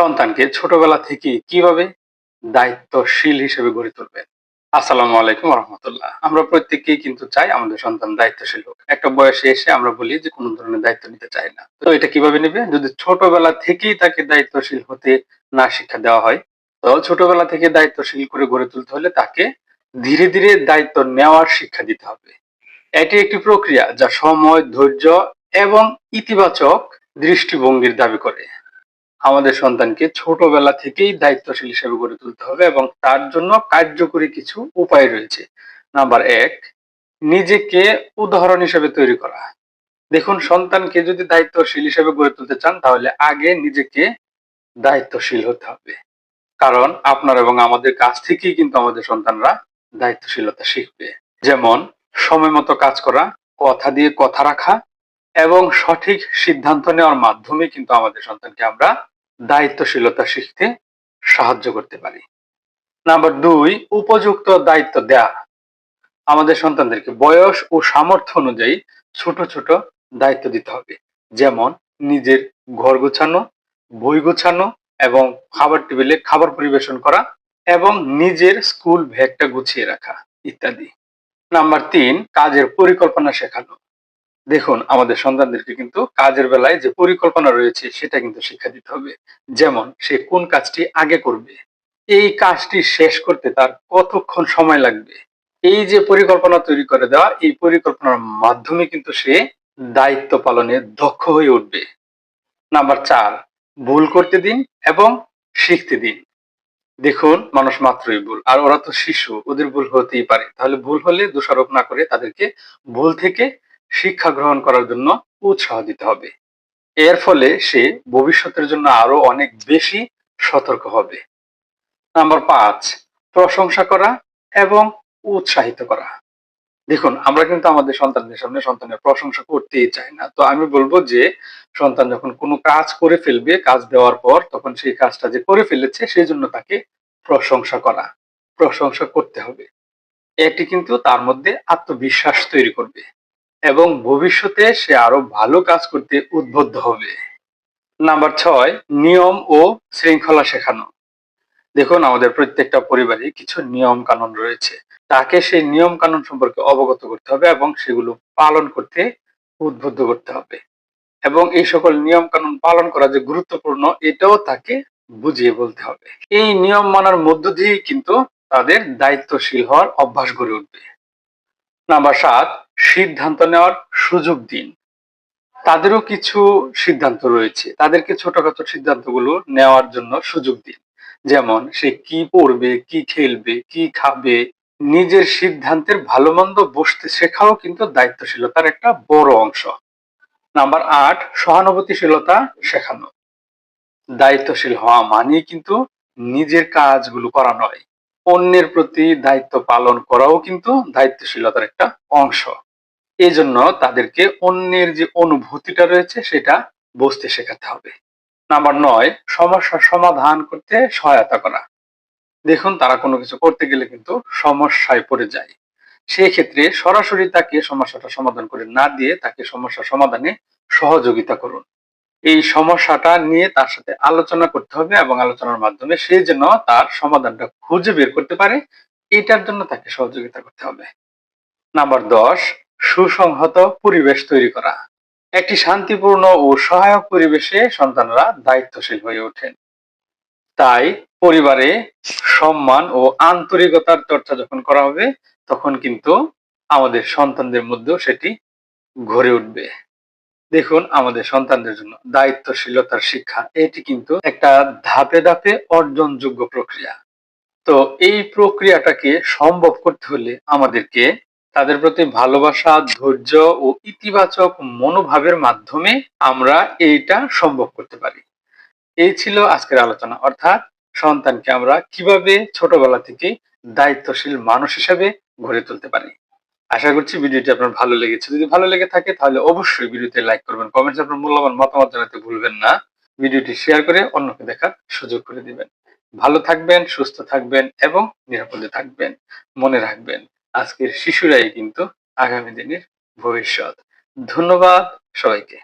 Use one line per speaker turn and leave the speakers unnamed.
সন্তানকে ছোটবেলা থেকে কীভাবে দায়িত্বশীল হিসেবে গড়ে তুলবেন? আসসালামু আলাইকুম রহমতুল্লাহ আমরা প্রত্যেকেই কিন্তু চাই আমাদের সন্তান দায়িত্বশীল হোক। একটা বয়সে এসে আমরা বলি যে কোনো ধরনের দায়িত্ব নিতে চাই না। তো এটা কীভাবে নেবে? যদি ছোটবেলা থেকেই তাকে দায়িত্বশীল হতে না শিক্ষা দেওয়া হয়, তো ছোটবেলা থেকে দায়িত্বশীল করে গড়ে তুলতে হলে তাকে ধীরে ধীরে দায়িত্ব নেওয়ার শিক্ষা দিতে হবে। এটি একটি প্রক্রিয়া যা সময়, ধৈর্য এবং ইতিবাচক দৃষ্টিভঙ্গির দাবি করে। আমাদের সন্তানকে ছোটবেলা থেকেই দায়িত্বশীল হিসেবে গড়ে তুলতে হবে এবং তার জন্য কার্যকরী কিছু উপায় রয়েছে। নাম্বার এক, নিজেকে উদাহরণ হিসেবে তৈরি করা। দেখুন, সন্তানকে যদি দায়িত্বশীল হিসেবে গড়ে তুলতে চান, তাহলে আগে নিজেকে দায়িত্বশীল হতে হবে। কারণ আপনার এবং আমাদের কাছ থেকেই কিন্তু আমাদের সন্তানরা দায়িত্বশীলতা শিখবে। যেমন, সময় মতো কাজ করা, কথা দিয়ে কথা রাখা এবং সঠিক সিদ্ধান্ত নেওয়ার মাধ্যমে কিন্তু আমাদের সন্তানকে আমরা দায়িত্বশীলতা শিখতে সাহায্য করতে পারি। নাম্বার দুই, উপযুক্ত দায়িত্ব দেয়া। আমাদের সন্তানদেরকে বয়স ও সামর্থ্য অনুযায়ী ছোট ছোট দায়িত্ব দিতে হবে। যেমন নিজের ঘর গোছানো, বই গোছানো এবং খাবার টেবিলে খাবার পরিবেশন করা এবং নিজের স্কুল ব্যাগটা গুছিয়ে রাখা ইত্যাদি। নাম্বার তিন, কাজের পরিকল্পনা শেখানো। দেখুন, আমাদের সন্তানদেরকে কিন্তু কাজের বেলায় যে পরিকল্পনা রয়েছে, সেটা কিন্তু শিক্ষা দিতে হবে। যেমন, সে কোন কাজটি আগে করবে? এই কাজটি শেষ করতে তার কতক্ষণ সময় লাগবে? এই যে পরিকল্পনা তৈরি করে দেওয়া, এই পরিকল্পনার মাধ্যমে কিন্তু সে দায়িত্ব পালনে দক্ষ হয়ে উঠবে। নাম্বার চার, ভুল করতে দিন এবং শিখতে দিন। দেখুন, মানুষ মাত্রই ভুল, আর ওরা তো শিশু, ওদের ভুল হতেই পারে। তাহলে ভুল হলে দোষারোপ না করে তাদেরকে ভুল থেকে শিক্ষা গ্রহণ করার জন্য উৎসাহ দিতে হবে। এর ফলে সে ভবিষ্যতের জন্য আরও অনেক বেশি সতর্ক হবে। নাম্বার পাঁচ, প্রশংসা করা এবং উৎসাহিত করা। দেখুন, আমরা কিন্তু আমাদের সন্তানদের সামনে সন্তানের প্রশংসা করতেই চাই না। তো আমি বলব যে, সন্তান যখন কোনো কাজ করে ফেলবে, কাজ দেওয়ার পর তখন সেই কাজটা যে করে ফেলেছে, সেই জন্য তাকে প্রশংসা করা, প্রশংসা করতে হবে। এটি কিন্তু তার মধ্যে আত্মবিশ্বাস তৈরি করবে। এবং ভবিষ্যতে সে আরও ভালো কাজ করতে উদ্বুদ্ধ হবে। নাম্বার ছয়, নিয়ম ও শৃঙ্খলা শেখানো। দেখুন, আমাদের প্রত্যেকটা পরিবারে কিছু নিয়ম কানুন রয়েছে। তাকে সেই নিয়ম কানুন সম্পর্কে অবগত করতে হবে এবং সেগুলো পালন করতে উদ্বুদ্ধ করতে হবে। এবং এই সকল নিয়ম কানুন পালন করা যে গুরুত্বপূর্ণ, এটাও তাকে বুঝিয়ে বলতে হবে। এই নিয়ম মানার মধ্য দিয়েই কিন্তু তাদের দায়িত্বশীল হওয়ার অভ্যাস গড়ে উঠবে। নাম্বার সাত সিদ্ধান্ত নেওয়ার সুযোগ দিন। তাদেরও কিছু সিদ্ধান্ত রয়েছে। তাদেরকে ছোটখাটো সিদ্ধান্তগুলো নেওয়ার জন্য সুযোগ দিন। যেমন, সে কি পড়বে, কি খেলবে, কি খাবে, নিজের সিদ্ধান্তের ভালো মন্দ বসতে শেখাও কিন্তু দায়িত্বশীলতার একটা বড় অংশ। নাম্বার আট, সহানুভূতিশীলতা শেখানো। দায়িত্বশীল হওয়া মানে কিন্তু নিজের কাজগুলো করা নয়। অন্যের প্রতি দায়িত্ব পালন করাও কিন্তু দায়িত্বশীলতার একটা অংশ। এই জন্য তাদেরকে অন্যের যে অনুভূতিটা রয়েছে সেটা বুঝতে শেখাতে হবে। নাম্বার নয় সমস্যার সমাধান করতে সহায়তা করা। দেখুন, তারা কোনো কিছু করতে গেলে কিন্তু সমস্যায় পড়ে যায়। সেই ক্ষেত্রে সরাসরি তাকে সমস্যাটা সমাধান করে না দিয়ে তাকে সমস্যা সমাধানে সহযোগিতা করুন। এই সমস্যাটা নিয়ে তার সাথে আলোচনা করতে হবে এবং আলোচনার মাধ্যমে সে যেন তার সমাধানটা খুঁজে বের করতে পারে, এটার জন্য তাকে সহযোগিতা করতে হবে। নাম্বার দশ সুসংহত পরিবেশ তৈরি করা। একটি শান্তিপূর্ণ ও সহায়ক পরিবেশে সন্তানরা দায়িত্বশীল হয়ে ওঠেন। তাই পরিবারে সম্মান ও আন্তরিকতার চর্চা যখন করা হবে, তখন কিন্তু আমাদের সন্তানদের মধ্যেও সেটি গড়ে উঠবে। দেখুন, আমাদের সন্তানদের জন্য দায়িত্বশীলতার শিক্ষা, এটি কিন্তু একটা ধাপে ধাপে অর্জনযোগ্য প্রক্রিয়া। তো এই প্রক্রিয়াটাকে সম্ভব করতে হলে আমাদেরকে তাদের প্রতি ভালোবাসা, ধৈর্য ও ইতিবাচক মনোভাবের মাধ্যমে আমরা এইটা সম্ভব করতে পারি। এই ছিল আজকের আলোচনা। অর্থাৎ সন্তানকে আমরা কীভাবে ছোটবেলা থেকে দায়িত্বশীল মানুষ হিসেবে গড়ে তুলতে পারি। আশা করছি ভিডিওটি আপনার ভালো লেগেছে। যদি ভালো লেগে থাকে, তাহলে অবশ্যই ভিডিওতে লাইক করবেন কমেন্টস আপনার মূল্যবান মতামত জানাতে ভুলবেন না। ভিডিওটি শেয়ার করে অন্যকে দেখার সুযোগ করে দিবেন। ভালো থাকবেন, সুস্থ থাকবেন এবং নিরাপদে থাকবেন। মনে রাখবেন আজকের শিশুরাই কিন্তু আগামী দিনের ভবিষ্যৎ। ধন্যবাদ সবাইকে।